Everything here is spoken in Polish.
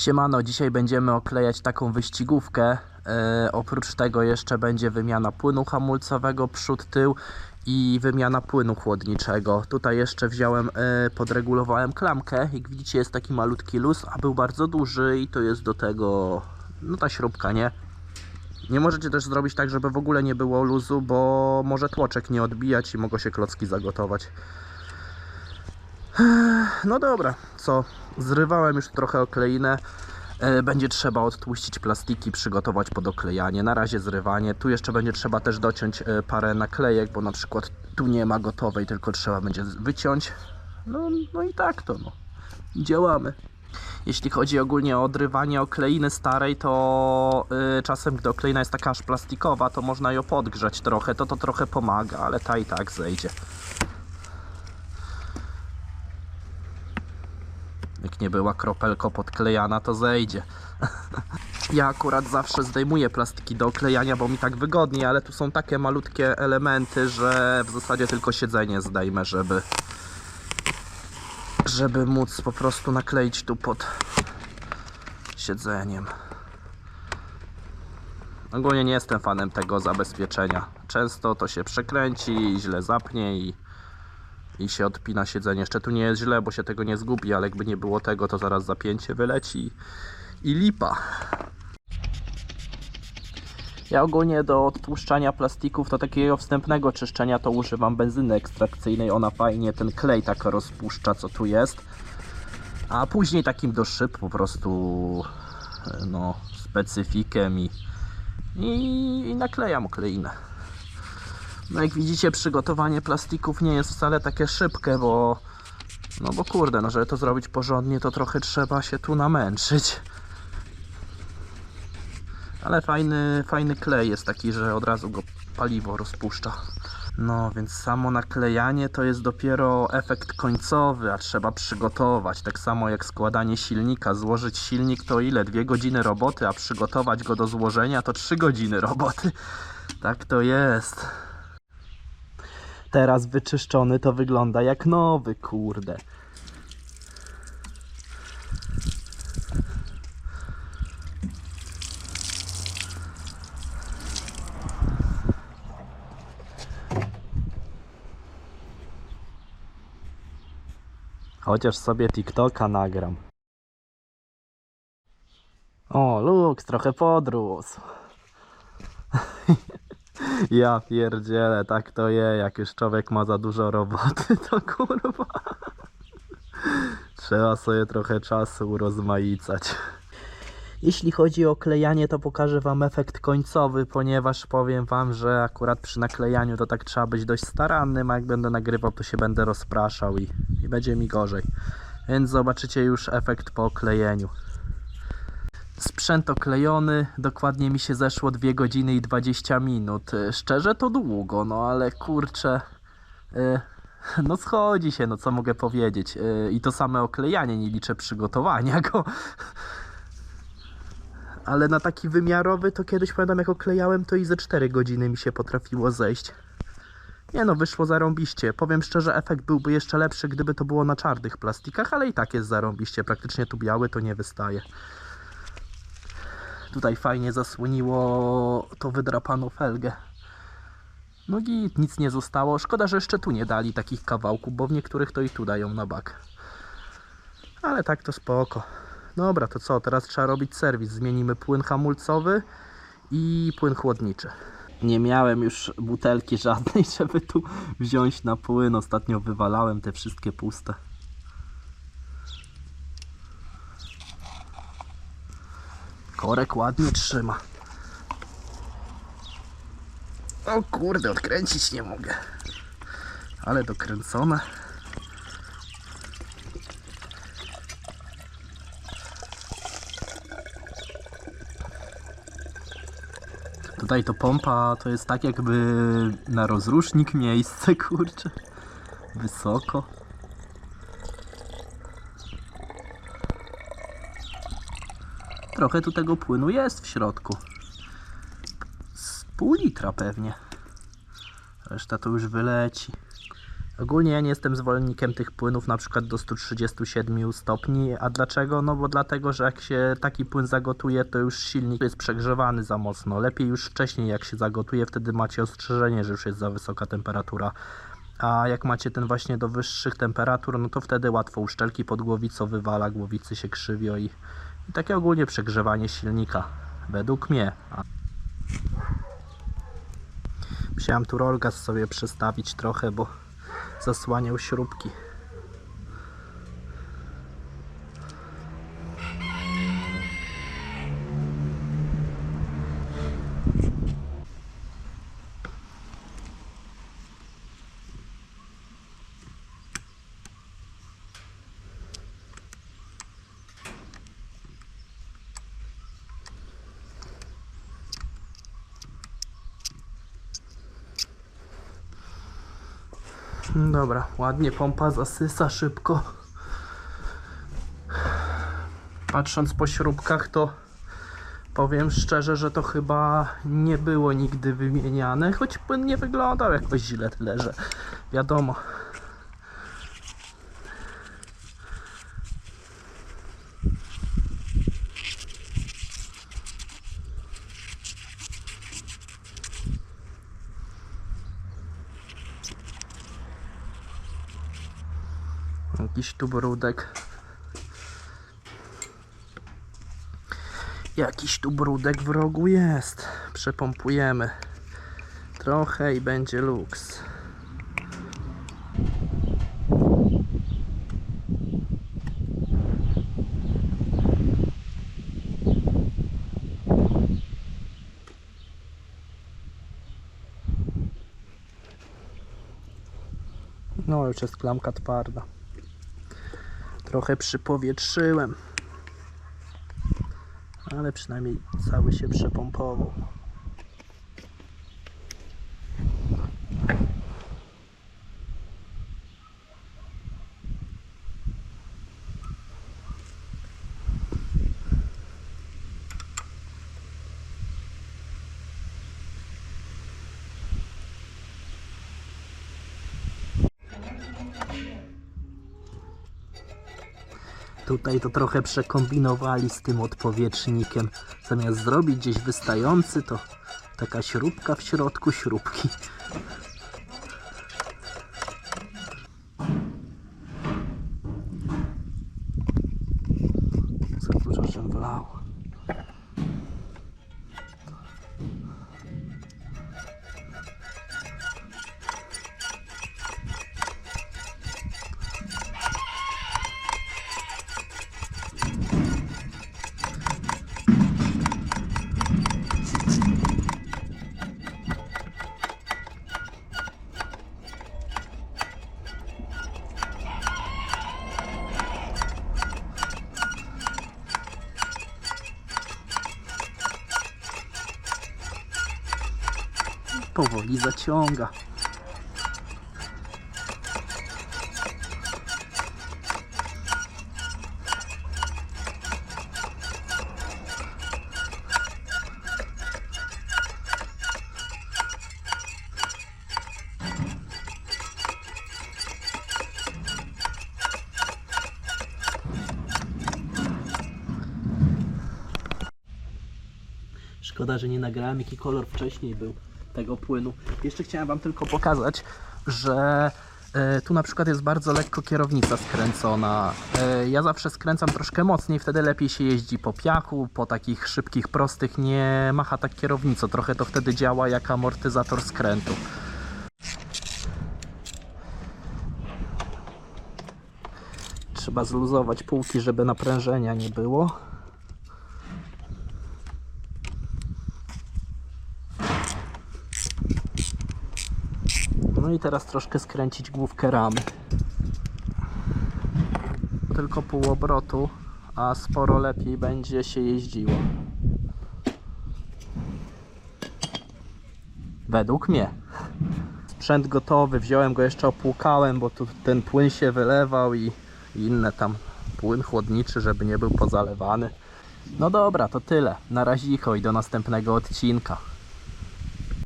Siemano, dzisiaj będziemy oklejać taką wyścigówkę. E, oprócz tego jeszcze będzie wymiana płynu hamulcowego przód, tył i wymiana płynu chłodniczego. Tutaj jeszcze wziąłem, e, podregulowałem klamkę. Jak widzicie jest taki malutki luz, a był bardzo duży i to jest do tego, no ta śrubka, nie? Nie możecie też zrobić tak, żeby w ogóle nie było luzu, bo może tłoczek nie odbijać i mogą się klocki zagotować. No dobra, co? Zrywałem już trochę okleinę. E, Będzie trzeba odtłuścić plastiki, przygotować pod oklejanie. Na razie zrywanie. Tu jeszcze będzie trzeba też dociąć e, parę naklejek, bo na przykład tu nie ma gotowej, tylko trzeba będzie wyciąć. No, no i tak to no. Działamy. Jeśli chodzi ogólnie o odrywanie okleiny starej, to y, czasem gdy okleina jest taka aż plastikowa, to można ją podgrzać trochę, to to trochę pomaga, ale ta i tak zejdzie. Jak nie była kropelko podklejana, to zejdzie. Ja akurat zawsze zdejmuję plastiki do oklejania, bo mi tak wygodniej, ale tu są takie malutkie elementy, że w zasadzie tylko siedzenie zdejmę, żeby żeby móc po prostu nakleić tu pod siedzeniem. Ogólnie nie jestem fanem tego zabezpieczenia. Często to się przekręci, źle zapnie i, i się odpina siedzenie. Jeszcze tu nie jest źle, bo się tego nie zgubi, ale jakby nie było tego, to zaraz zapięcie wyleci i lipa. Ja ogólnie do odtłuszczania plastików, do takiego wstępnego czyszczenia to używam benzyny ekstrakcyjnej. Ona fajnie ten klej tak rozpuszcza, co tu jest. A później takim do szyb po prostu no, specyfikiem i, i, i naklejam okleinę. No jak widzicie przygotowanie plastików nie jest wcale takie szybkie, bo no bo kurde, no żeby to zrobić porządnie to trochę trzeba się tu namęczyć. Ale fajny, fajny klej jest taki, że od razu go paliwo rozpuszcza. No, więc samo naklejanie to jest dopiero efekt końcowy, a trzeba przygotować. Tak samo jak składanie silnika. Złożyć silnik to ile? Dwie godziny roboty, a przygotować go do złożenia to trzy godziny roboty. Tak to jest. Teraz wyczyszczony to wygląda jak nowy, kurde. Chociaż sobie TikToka nagram. O, Lux, trochę podrósł. ja pierdzielę, tak to je, jak już człowiek ma za dużo roboty, to kurwa. Trzeba sobie trochę czasu urozmaicać. Jeśli chodzi o klejanie, to pokażę Wam efekt końcowy, ponieważ powiem Wam, że akurat przy naklejaniu to tak trzeba być dość starannym, a jak będę nagrywał, to się będę rozpraszał i, i będzie mi gorzej. Więc zobaczycie już efekt po oklejeniu. Sprzęt oklejony, dokładnie mi się zeszło 2 godziny i 20 minut. Y, Szczerze to długo, no ale kurczę. y, No schodzi się, no co mogę powiedzieć. Y, I to same oklejanie, nie liczę przygotowania go. Ale na taki wymiarowy to kiedyś pamiętam jak oklejałem to i ze 4 godziny mi się potrafiło zejść. Nie no, wyszło zarąbiście. Powiem szczerze, efekt byłby jeszcze lepszy, gdyby to było na czarnych plastikach, ale i tak jest zarąbiście. Praktycznie tu biały to nie wystaje. Tutaj fajnie zasłoniło to wydrapaną felgę. No git, nic nie zostało. Szkoda, że jeszcze tu nie dali takich kawałków, bo w niektórych to i tu dają na bak. Ale tak to spoko. Dobra, to co? Teraz trzeba robić serwis. Zmienimy płyn hamulcowy i płyn chłodniczy. Nie miałem już butelki żadnej, żeby tu wziąć na płyn. Ostatnio wywalałem te wszystkie puste. Korek ładnie trzyma. O kurde, odkręcić nie mogę. Ale dokręcone. Tutaj to pompa to jest tak jakby na rozrusznik miejsce, kurczę. Wysoko. Trochę tu tego płynu jest w środku. Z pół litra pewnie. Reszta to już wyleci. Ogólnie ja nie jestem zwolennikiem tych płynów na przykład do 137 stopni, a dlaczego? No bo dlatego, że jak się taki płyn zagotuje, to już silnik jest przegrzewany za mocno. Lepiej już wcześniej jak się zagotuje, wtedy macie ostrzeżenie, że już jest za wysoka temperatura. A jak macie ten właśnie do wyższych temperatur, no to wtedy łatwo uszczelki pod głowicą wywala, głowicy się krzywio i, i takie ogólnie przegrzewanie silnika. Według mnie. Musiałem tu rolgaz sobie przestawić trochę, bo zasłaniał śrubki. Dobra, ładnie pompa zasysa szybko. Patrząc po śrubkach, to powiem szczerze, że to chyba nie było nigdy wymieniane, choć płyn nie wyglądał jakoś źle, tyle że wiadomo. Jakiś tu brudek. Jakiś tu brudek w rogu jest. Przepompujemy trochę i będzie luks. No, już jest klamka twarda. Trochę przypowietrzyłem. Ale przynajmniej cały się przepompował. Tutaj to trochę przekombinowali z tym odpowietrznikiem. Zamiast zrobić gdzieś wystający, to taka śrubka w środku śrubki. Za dużo się wlało. Powoli zaciąga. Szkoda, że nie nagrałem jaki kolor wcześniej był tego płynu. Jeszcze chciałem Wam tylko pokazać, że e, tu na przykład jest bardzo lekko kierownica skręcona. E, ja zawsze skręcam troszkę mocniej, wtedy lepiej się jeździ po piachu, po takich szybkich, prostych, nie macha tak kierownicą. Trochę to wtedy działa jak amortyzator skrętu. Trzeba zluzować półki, żeby naprężenia nie było. I teraz troszkę skręcić główkę ramy. Tylko pół obrotu, a sporo lepiej będzie się jeździło. Według mnie. Sprzęt gotowy, wziąłem go jeszcze opłukałem, bo tu ten płyn się wylewał i inne tam płyn chłodniczy, żeby nie był pozalewany. No dobra, to tyle. Na razicho i do następnego odcinka.